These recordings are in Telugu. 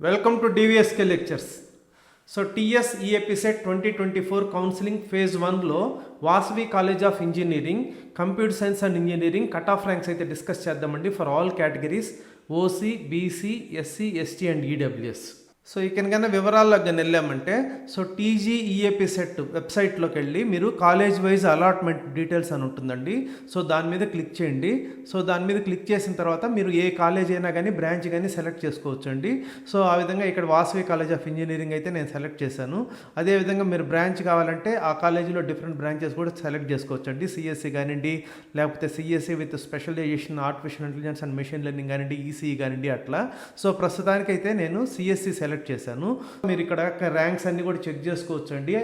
Welcome to DVSK lectures so TS EAPCET twenty twenty four counselling phase వన్లో Vasavi college of engineering computer science and engineering cut off ranks అయితే డిస్కస్ చేద్దామండి for all categories OC BC SC ST and EWS so ఇక కన్నా వివరాల్లోకి కానీ వెళ్ళామంటే సో టీజీ ఈఏపీ సెట్ వెబ్సైట్లోకి వెళ్ళి మీరు కాలేజ్ వైజ్ అలాట్మెంట్ డీటెయిల్స్ అని ఉంటుందండి. సో దాని మీద క్లిక్ చేయండి. సో దాని మీద క్లిక్ చేసిన తర్వాత మీరు ఏ కాలేజ్ అయినా కానీ బ్రాంచ్ కానీ సెలెక్ట్ చేసుకోవచ్చు అండి సో ఆ విధంగా ఇక్కడ వాసవి కాలేజ్ ఆఫ్ ఇంజనీరింగ్ అయితే నేను సెలెక్ట్ చేశాను. అదేవిధంగా మీరు బ్రాంచ్ కావాలంటే ఆ కాలేజీలో డిఫరెంట్ బ్రాంచెస్ కూడా సెలెక్ట్ చేసుకోవచ్చు అండి సిఎస్సి కానివ్వండి లేకపోతే CSE with specialization artificial intelligence and machine learning కానివ్వండి ఈసీఈ కానివ్వండి అట్లా. సో ప్రస్తుతానికైతే నేను సిఎస్సి సెలెక్ట్ సెలెక్ట్ చేశాను. మీరు ఇక్కడ ర్యాంక్స్ అన్ని కూడా చెక్ చేసుకోవచ్చు అండి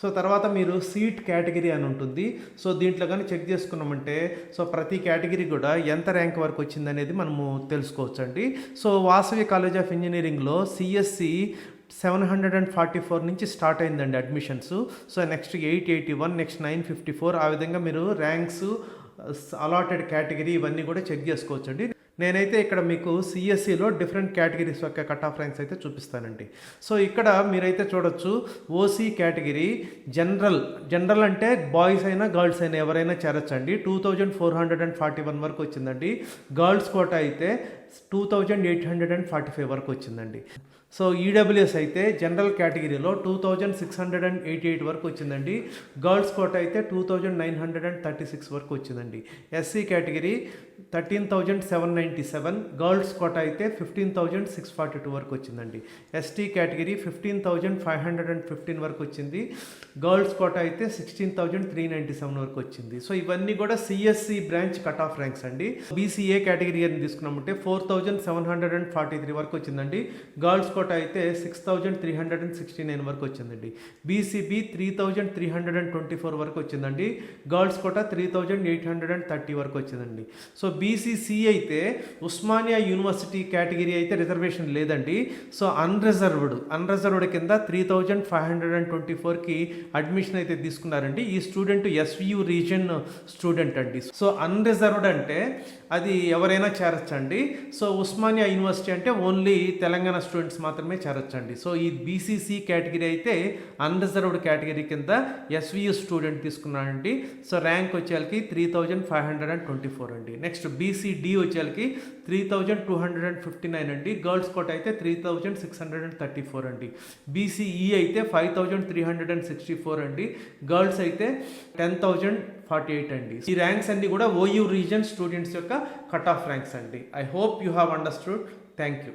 సో తర్వాత మీరు సీట్ కేటగిరీ అని ఉంటుంది. సో దీంట్లో కానీ చెక్ చేసుకున్నామంటే సో ప్రతి కేటగిరీ కూడా ఎంత ర్యాంక్ వరకు వచ్చింది అనేది మనము తెలుసుకోవచ్చు అండి సో వాసవి కాలేజ్ ఆఫ్ ఇంజనీరింగ్లో CSE seven hundred and forty four నుంచి స్టార్ట్ అయిందండి admissions so next eight eighty one next nine fifty four ఆ విధంగా మీరు ర్యాంక్స్ అలాటెడ్ కేటగిరీ ఇవన్నీ కూడా చెక్ చేసుకోవచ్చండి. నేనైతే ఇక్కడ మీకు సిఎస్సిలో డిఫరెంట్ కేటగిరీస్ యొక్క కట్ ఆఫ్ ర్యాంక్స్ అయితే చూపిస్తానండి. సో ఇక్కడ మీరైతే చూడొచ్చు ఓసీ కేటగిరీ జనరల్ జనరల్ అంటే బాయ్స్ అయినా గర్ల్స్ అయినా ఎవరైనా చేరొచ్చండి. Two thousand four hundred and forty one వరకు వచ్చిందండి. గర్ల్స్ కోట అయితే two thousand eight hundred and forty five వరకు వచ్చిందండి. సో ఈడబ్ల్యూఎస్ అయితే జనరల్ కేటగిరీలో two thousand six hundred and eighty eight వరకు వచ్చిందండి. గర్ల్స్ కోట అయితే two thousand nine hundred and thirty six వరకు వచ్చిందండి. SC category thirteen thousand seven ninety seven girls quota అయితే fifteen thousand six forty two వరకు వచ్చిందండి. ST category fifteen thousand five hundred and fifteen వరకు వచ్చింది. గర్ల్స్ కోట అయితే sixteen thousand three ninety seven వరకు వచ్చింది. సో ఇవన్నీ కూడా CSE branch cut off ranks అండి. బీసీఏ కేటగిరీ అని తీసుకున్నామంటే four thousand seven hundred and forty three వరకు వచ్చిందండి. గర్ల్స్ కోట అయితే six thousand three hundred and sixty nine వరకు వచ్చిందండి. BCB three thousand three hundred and twenty four వరకు వచ్చిందండి. Girls quota three thousand eight hundred and thirty వరకు వచ్చిందండి. సో సో బీసీసీ అయితే ఉస్మానియా యూనివర్సిటీ కేటగిరీ అయితే రిజర్వేషన్ లేదండి. సో అన్రిజర్వ్డ్ అన్రిజర్వ్డ్ కింద three thousand five hundred and twenty ఫోర్కి అడ్మిషన్ అయితే తీసుకున్నారండి. ఈ స్టూడెంట్ ఎస్వియు రీజన్ స్టూడెంట్ అండి. సో అన్రిజర్వ్డ్ అంటే అది ఎవరైనా చేరొచ్చండి. సో ఉస్మానియా యూనివర్సిటీ అంటే ఓన్లీ తెలంగాణ స్టూడెంట్స్ మాత్రమే చేరొచ్చండి. సో ఈ బీసీసీ కేటగిరీ అయితే అన్రిజర్వ్డ్ కేటగిరీ కింద ఎస్వియు స్టూడెంట్ తీసుకున్నాడండి సో ర్యాంక్ వచ్చేకి three thousand five hundred and twenty four అండి. నెక్స్ట్ బీసీడీ వచ్చేకి three thousand two hundred and fifty nine అండి. గర్ల్స్ కోట అయితే three thousand six hundred and. Thirty four అండి బీసీఈ అయితే five thousand three hundred and sixty four అండి. గర్ల్స్ అయితే టెన్ థౌజండ్ ఫార్టీ ఎయిట్ అండి. ఈ ర్యాంక్స్ అన్ని కూడా ఓయూ రీజన్ స్టూడెంట్స్ యొక్క కట్ ఆఫ్ ర్యాంక్స్ అండి. I hope you have understood thank you